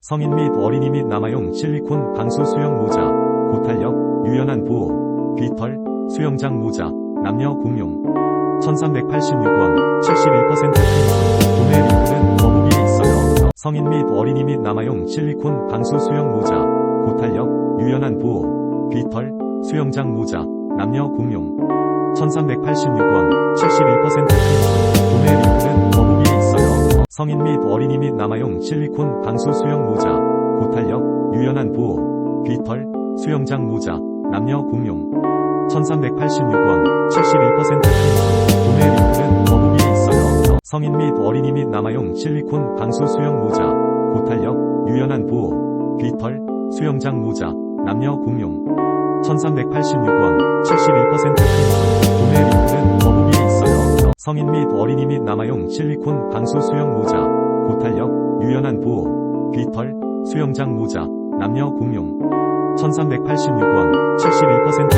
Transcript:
성인 및 어린이 및 남아용 실리콘 방수 수영 모자, 고탄력, 유연한 보호, 귀털, 수영장 모자, 남녀 공용. 1386원, 71% 할인. 구매 링크는 더보기에 있어요. 성인 및 어린이 및 남아용 실리콘 방수 수영 모자, 고탄력, 유연한 보호, 귀털, 수영장 모자, 남녀 공용. 1386원, 71% 할인. 성인 및 어린이 및 남아용 실리콘 방수 수영 모자, 고탄력, 유연한 보호, 귀털, 수영장 모자, 남녀 공용. 1386원, 71% 할인. 구매 링크는 더보기에 있어요. 성인 및 어린이 및 남아용 실리콘 방수 수영 모자, 고탄력, 유연한 보호, 귀털, 수영장 모자, 남녀 공용. 1386원, 71% 성인 및 어린이 및 남아용 실리콘 방수 수영 모자, 고탄력, 유연한 보호, 귀털, 수영장 모자, 남녀 공용. 1386원, 71%